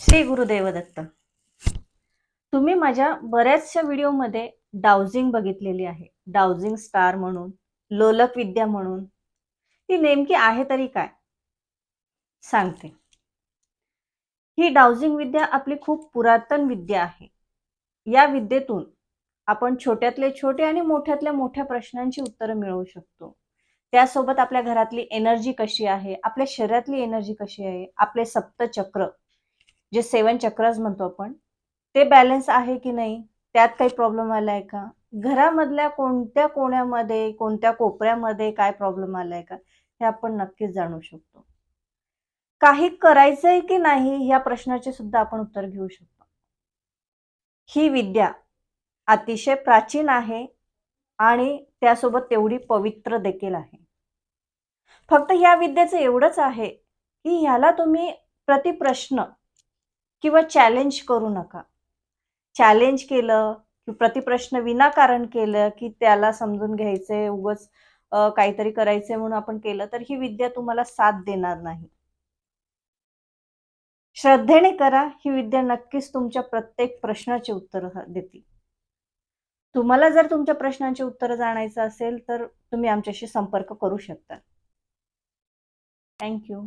श्री गुरुदेव दत्त. तुम्ही माझ्या बऱ्याचशा व्हिडिओमध्ये डाउजिंग बघितलेली आहे. डाउजिंग स्टार म्हणून लोलक विद्या म्हणून. ती नेमकी आहे तरी काय? सांगते. ही डाउजिंग विद्या आपली खूप पुरातन विद्या आहे. या विद्येतून आपण छोट्यातले छोटे आणि मोठ्यातल्या मोठ्या प्रश्नांची उत्तरं मिळवू शकतो. त्यासोबत आपल्या घरातली एनर्जी कशी आहे? आपल्या शरीरातली एनर्जी कशी आहे? आपले सप्तचक्र जे सेवन चक्रज म्हणतो आपण ते बॅलन्स आहे की नाही? त्यात काही प्रॉब्लेम आलाय का? घरामधल्या कोणत्या कोण्यामध्ये कोणत्या कोपऱ्यामध्ये काय प्रॉब्लेम आलाय का? हे आपण नक्कीच जाणू शकतो. काही करायचंय की नाही या प्रश्नाचे सुद्धा आपण उत्तर घेऊ शकतो. ही विद्या अतिशय प्राचीन आहे आणि त्यासोबत तेवढी पवित्र देखील आहे. फक्त ह्या विद्येचं एवढंच आहे की ह्याला तुम्ही प्रतिप्रश्न किंवा चॅलेंज करू नका. चॅलेंज केलं की प्रतिप्रश्न विनाकारण केलं की त्याला समजून घ्यायचंय उगच काहीतरी करायचंय म्हणून आपण केलं तर ही विद्या तुम्हाला साथ देणार नाही. श्रद्धेने करा ही विद्या नक्कीच तुमच्या प्रत्येक प्रश्नाचे उत्तर देतील. तुम्हाला जर तुमच्या प्रश्नांची उत्तर जाणायचं असेल तर तुम्ही आमच्याशी संपर्क करू शकता. थँक्यू